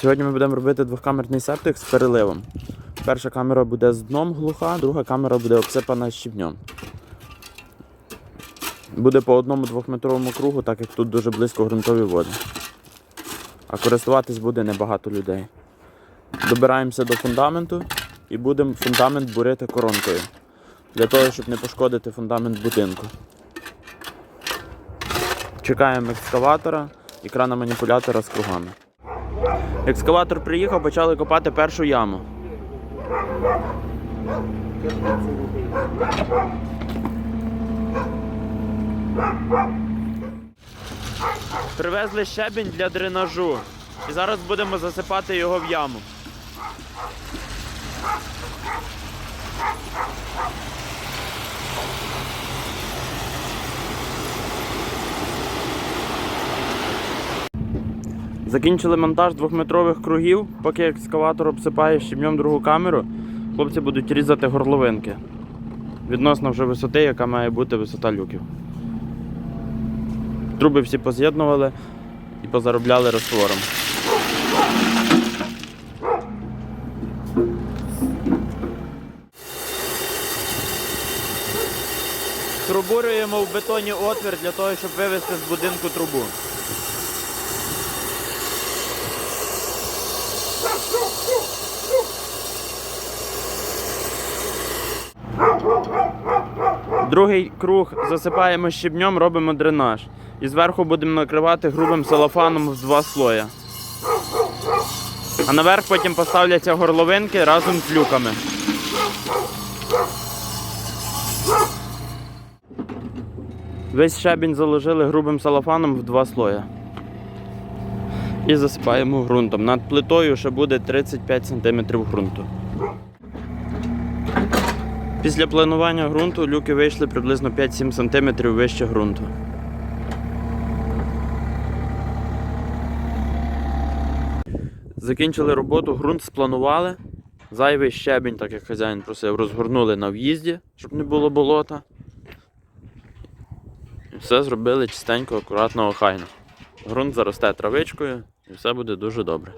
Сьогодні ми будемо робити двохкамерний септик з переливом. Перша камера буде з дном глуха, друга камера буде обсипана щебнем. Буде по одному двохметровому кругу, так як тут дуже близько ґрунтові води. А користуватись буде небагато людей. Добираємося до фундаменту і будемо фундамент бурити коронкою. Для того, щоб не пошкодити фундамент будинку. Чекаємо екскаватора і крана маніпулятора з кругами. Екскаватор приїхав, почали копати першу яму. Привезли щебінь для дренажу. І зараз будемо засипати його в яму. Закінчили монтаж двохметрових кругів, поки екскаватор обсипає щебнем другу камеру, хлопці будуть різати горловинки. Відносно вже висоти, яка має бути висота люків. Труби всі поз'єднували і позаробляли розтвором. Трубурюємо в бетоні отвір для того, щоб вивести з будинку трубу. Другий круг засипаємо щебнем, робимо дренаж. І зверху будемо накривати грубим целофаном в два слоя. А наверх потім поставляться горловинки разом з люками. Весь щебінь заложили грубим целофаном в два слоя. І засипаємо ґрунтом. Над плитою ще буде 35 см ґрунту. Після планування ґрунту люки вийшли приблизно 5-7 см вище ґрунту. Закінчили роботу, ґрунт спланували. Зайвий щебінь, так як хазяїн просив, розгорнули на в'їзді, щоб не було болота. І все зробили чистенько, акуратно, охайно. Ґрунт заросте травичкою і все буде дуже добре.